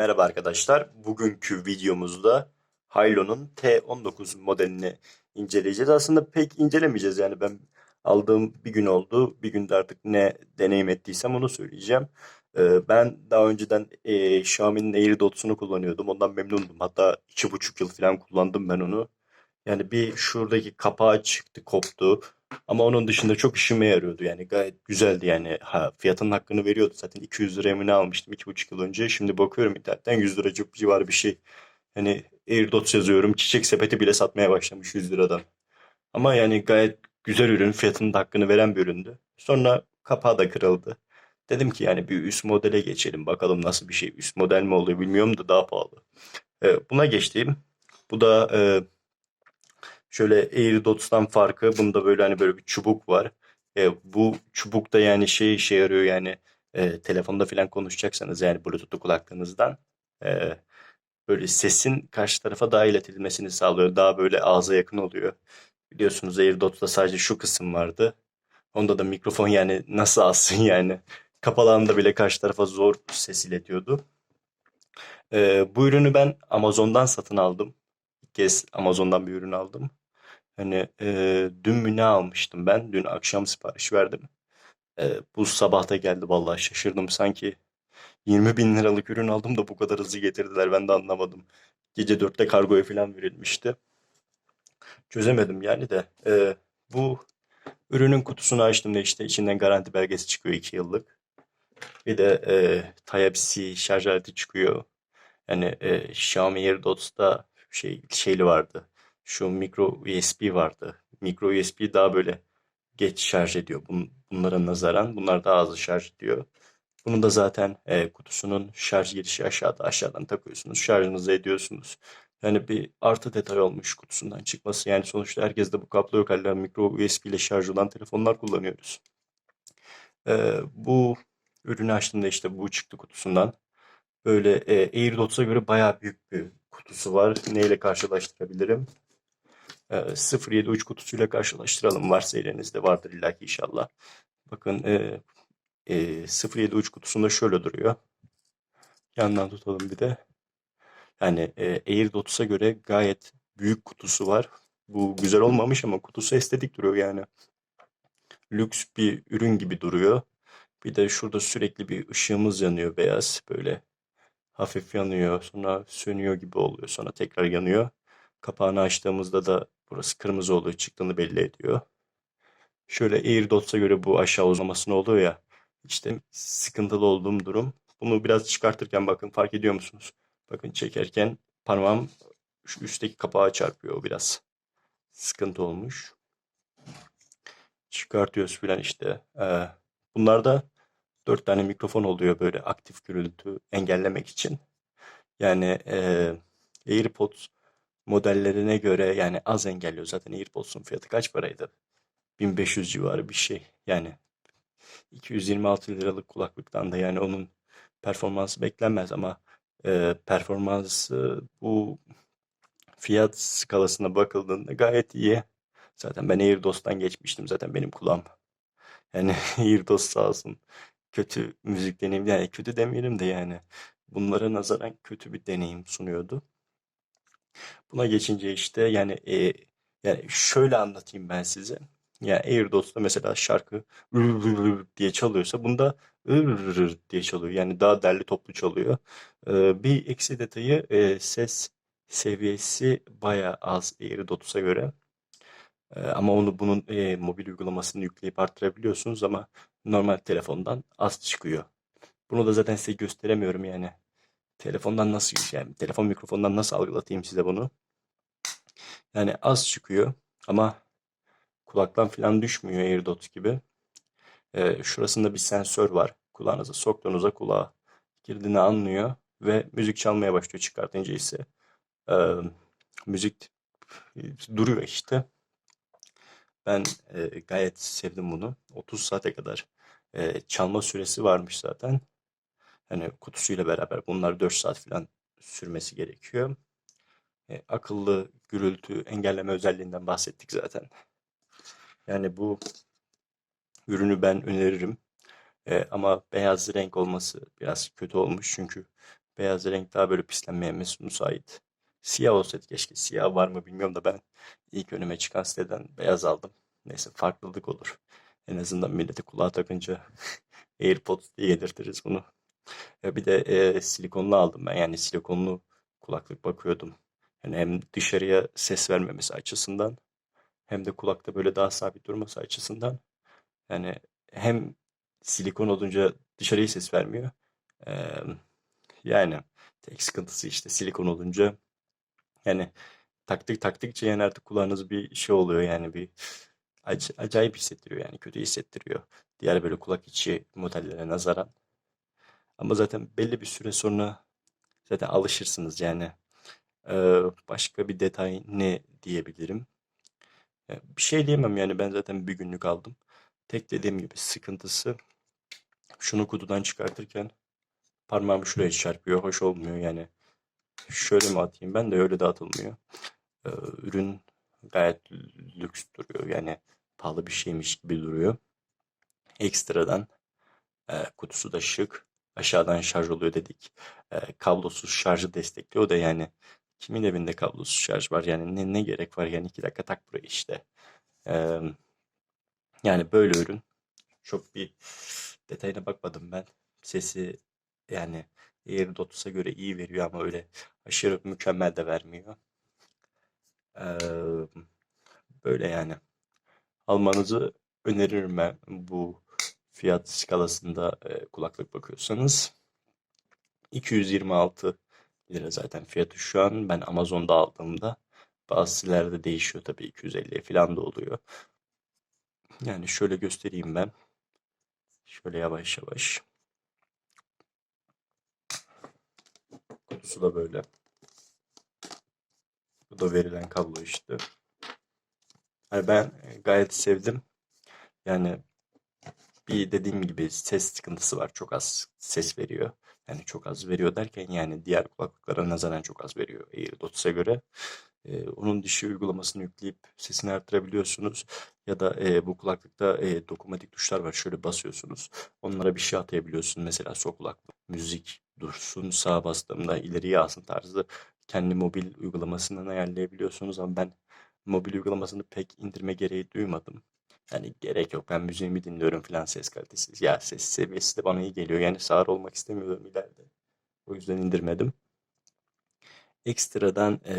Merhaba arkadaşlar. Bugünkü videomuzda Hilo'nun T19 modelini inceleyeceğiz. Aslında pek incelemeyeceğiz yani ben aldığım bir gün oldu. Bir günde artık ne deneyim ettiysem onu söyleyeceğim. Ee, ben daha önceden e, Xiaomi'nin AirDots'unu kullanıyordum. Ondan memnundum. Hatta iki buçuk yıl falan kullandım ben onu. Yani bir şuradaki kapağı çıktı, koptu. Ama onun dışında çok işime yarıyordu. Yani gayet güzeldi yani. Ha, fiyatının hakkını veriyordu. Zaten 200 liraya mı ne almıştım 2,5 yıl önce. Şimdi bakıyorum internetten 100 lira çok civarı bir şey. Hani AirDots yazıyorum. Çiçek sepeti bile satmaya başlamış 100 liradan. Ama yani gayet güzel ürün. Fiyatının da hakkını veren bir üründü. Sonra kapağı da kırıldı. Dedim ki yani bir üst modele geçelim. Bakalım nasıl bir şey. Üst model mi oluyor bilmiyorum da daha pahalı. Ee, buna geçtim. Bu da e, Şöyle AirDots'tan farkı bunda böyle hani böyle bir çubuk var. E, bu çubuk da yani şey işe yarıyor yani e, telefonda falan konuşacaksanız yani Bluetooth'lu kulaklığınızdan e, böyle sesin karşı tarafa daha iletilmesini sağlıyor. Daha böyle ağza yakın oluyor. Biliyorsunuz AirDots'ta sadece şu kısım vardı. Onda da mikrofon yani nasıl alsın yani. Kapalı bile karşı tarafa zor ses iletiyordu. E, bu ürünü ben Amazon'dan satın aldım. İlk kez Amazon'dan bir ürün aldım. Hani e, dün mü ne almıştım ben? Dün akşam sipariş verdim. E, bu sabah da geldi vallahi şaşırdım. Sanki 20 bin liralık ürün aldım da bu kadar hızlı getirdiler. Ben de anlamadım. Gece 4'te kargoya falan verilmişti. Çözemedim yani de. E, bu ürünün kutusunu açtığımda işte içinden garanti belgesi çıkıyor 2 yıllık. Bir de e, Type-C şarj aleti çıkıyor. Yani e, Xiaomi AirDots'ta şey şeyli vardı. Şu micro USB vardı. Micro USB daha böyle geç şarj ediyor bun, bunlara nazaran. Bunlar daha hızlı şarj ediyor. Bunun da zaten e, kutusunun şarj girişi aşağıda. Aşağıdan takıyorsunuz. Şarjınızı ediyorsunuz. Yani bir artı detay olmuş kutusundan çıkması. Yani sonuçta herkes de bu kablo yok. Hala micro USB ile şarj olan telefonlar kullanıyoruz. E, bu ürünü açtığımda işte bu çıktı kutusundan. Böyle e, AirDots'a göre bayağı büyük bir kutusu var. Neyle karşılaştırabilirim? E, 0.7 uç kutusuyla karşılaştıralım. Varsa elinizde vardır illaki inşallah. Bakın e, e, 0.7 uç kutusunda şöyle duruyor. Yandan tutalım bir de. Yani e, AirDots'a göre gayet büyük kutusu var. Bu güzel olmamış ama kutusu estetik duruyor yani. Lüks bir ürün gibi duruyor. Bir de şurada sürekli bir ışığımız yanıyor beyaz böyle hafif yanıyor sonra sönüyor gibi oluyor sonra tekrar yanıyor. Kapağını açtığımızda da burası kırmızı oluyor çıktığını belli ediyor. Şöyle AirDots'a göre bu aşağı uzaması ne oluyor ya işte sıkıntılı olduğum durum. Bunu biraz çıkartırken bakın fark ediyor musunuz? Bakın çekerken parmağım şu üstteki kapağa çarpıyor biraz. Sıkıntı olmuş. Çıkartıyoruz filan işte. Ee, bunlarda dört tane mikrofon oluyor böyle aktif gürültü engellemek için. Yani e, AirPods modellerine göre yani az engelliyor. Zaten AirPods'un fiyatı kaç paraydı? 1500 civarı bir şey. Yani 226 liralık kulaklıktan da yani onun performansı beklenmez ama e, performansı bu fiyat skalasına bakıldığında gayet iyi. Zaten ben AirDots'tan geçmiştim zaten benim kulağım. Yani AirDots sağ olsun kötü müzik deneyim yani kötü demeyelim de yani bunlara nazaran kötü bir deneyim sunuyordu. Buna geçince işte yani e, yani şöyle anlatayım ben size. Yani AirDots'ta mesela şarkı diye çalıyorsa bunda diye çalıyor. Yani daha derli toplu çalıyor. Ee, bir eksi detayı e, ses seviyesi bayağı az AirDots'a göre. Ee, ama onu bunun e, mobil uygulamasını yükleyip arttırabiliyorsunuz ama normal telefondan az çıkıyor. Bunu da zaten size gösteremiyorum yani. Telefondan nasıl yani telefon mikrofondan nasıl algılatayım size bunu? Yani az çıkıyor ama kulaktan falan düşmüyor AirDots gibi. Ee, şurasında bir sensör var. Kulağınıza soktuğunuzda kulağa girdiğini anlıyor ve müzik çalmaya başlıyor çıkartınca ise e, müzik duruyor işte. Ben e, gayet sevdim bunu. 30 saate kadar e, çalma süresi varmış zaten. Hani kutusuyla beraber bunlar 4 saat falan sürmesi gerekiyor. E, akıllı gürültü engelleme özelliğinden bahsettik zaten. Yani bu ürünü ben öneririm. E, ama beyaz renk olması biraz kötü olmuş çünkü Beyaz renk daha böyle pislenmeye müsait. Siyah olsaydı keşke. Siyah var mı bilmiyorum da ben ilk önüme çıkan siteden beyaz aldım. Neyse farklılık olur. En azından millete kulağa takınca AirPods diye yedirtiriz bunu. Ya bir de e, silikonlu aldım ben. Yani silikonlu kulaklık bakıyordum. Yani hem dışarıya ses vermemesi açısından hem de kulakta böyle daha sabit durması açısından. Yani hem silikon olunca dışarıya ses vermiyor. Ee, yani tek sıkıntısı işte silikon olunca yani taktık taktıkça yani artık kulağınız bir şey oluyor yani bir ac- acayip hissettiriyor yani kötü hissettiriyor. Diğer böyle kulak içi modellere nazaran. Ama zaten belli bir süre sonra zaten alışırsınız yani. Ee, başka bir detay ne diyebilirim? Ya bir şey diyemem yani ben zaten bir günlük aldım. Tek dediğim gibi sıkıntısı şunu kutudan çıkartırken parmağım şuraya çarpıyor. Hoş olmuyor yani. Şöyle mi atayım ben de öyle de atılmıyor. Ee, ürün gayet lüks duruyor. Yani pahalı bir şeymiş gibi duruyor. Ekstradan e, kutusu da şık. Aşağıdan şarj oluyor dedik. E, kablosuz şarjı destekliyor. Da yani kimin evinde kablosuz şarj var? Yani ne, ne gerek var? Yani iki dakika tak buraya işte. Ee, yani böyle ürün. Çok bir detayına bakmadım ben. Sesi yani AirDots'a göre iyi veriyor ama öyle aşırı mükemmel de vermiyor. Ee, böyle yani. Almanızı öneririm ben bu fiyat skalasında e, kulaklık bakıyorsanız. 226 lira zaten fiyatı şu an. Ben Amazon'da aldığımda bazı sitelerde değişiyor tabii 250 falan da oluyor. Yani şöyle göstereyim ben. Şöyle yavaş yavaş. Kutusu da böyle. Bu da verilen kablo işte. Hani ben gayet sevdim. Yani bir dediğim gibi ses sıkıntısı var. Çok az ses veriyor. Yani çok az veriyor derken yani diğer kulaklıklara nazaran çok az veriyor AirDots'a göre. Ee, onun dışı uygulamasını yükleyip sesini arttırabiliyorsunuz. Ya da e, bu kulaklıkta e, dokunmatik tuşlar var. Şöyle basıyorsunuz. Onlara bir şey atayabiliyorsun. Mesela sol kulaklık müzik dursun. Sağa bastığımda ileriye alsın tarzı kendi mobil uygulamasından ayarlayabiliyorsunuz. Ama ben mobil uygulamasını pek indirme gereği duymadım. Yani gerek yok. Ben müziğimi dinliyorum falan ses kalitesi. Ya ses seviyesi de bana iyi geliyor. Yani sağır olmak istemiyorum ileride. O yüzden indirmedim. Ekstradan e,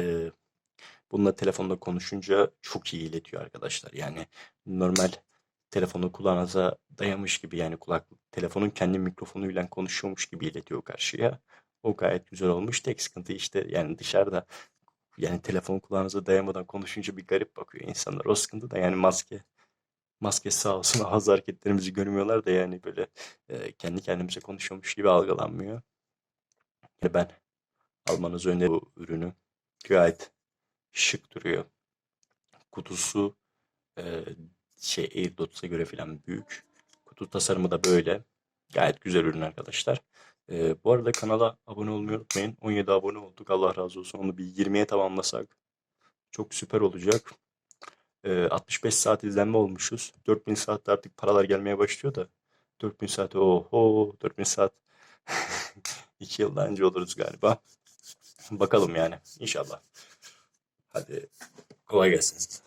bununla telefonda konuşunca çok iyi iletiyor arkadaşlar. Yani normal telefonu kulağınıza dayamış gibi yani kulak telefonun kendi mikrofonuyla konuşuyormuş gibi iletiyor karşıya. O gayet güzel olmuş. Tek sıkıntı işte yani dışarıda yani telefon kulağınıza dayamadan konuşunca bir garip bakıyor insanlar. O sıkıntı da yani maske maske sağ olsun ağız hareketlerimizi görmüyorlar da yani böyle e, kendi kendimize konuşuyormuş gibi algılanmıyor. Yani ben almanızı öneririm bu ürünü. Gayet şık duruyor. Kutusu e, şey AirDots'a göre falan büyük. Kutu tasarımı da böyle. Gayet güzel ürün arkadaşlar. E, bu arada kanala abone olmayı unutmayın. 17 abone olduk. Allah razı olsun. Onu bir 20'ye tamamlasak çok süper olacak. E, 65 saat izlenme olmuşuz. 4000 saatte artık paralar gelmeye başlıyor da. 4000 saat oho 4000 saat 2 yıldan önce oluruz galiba. Bakalım yani inşallah. Hadi kolay gelsin.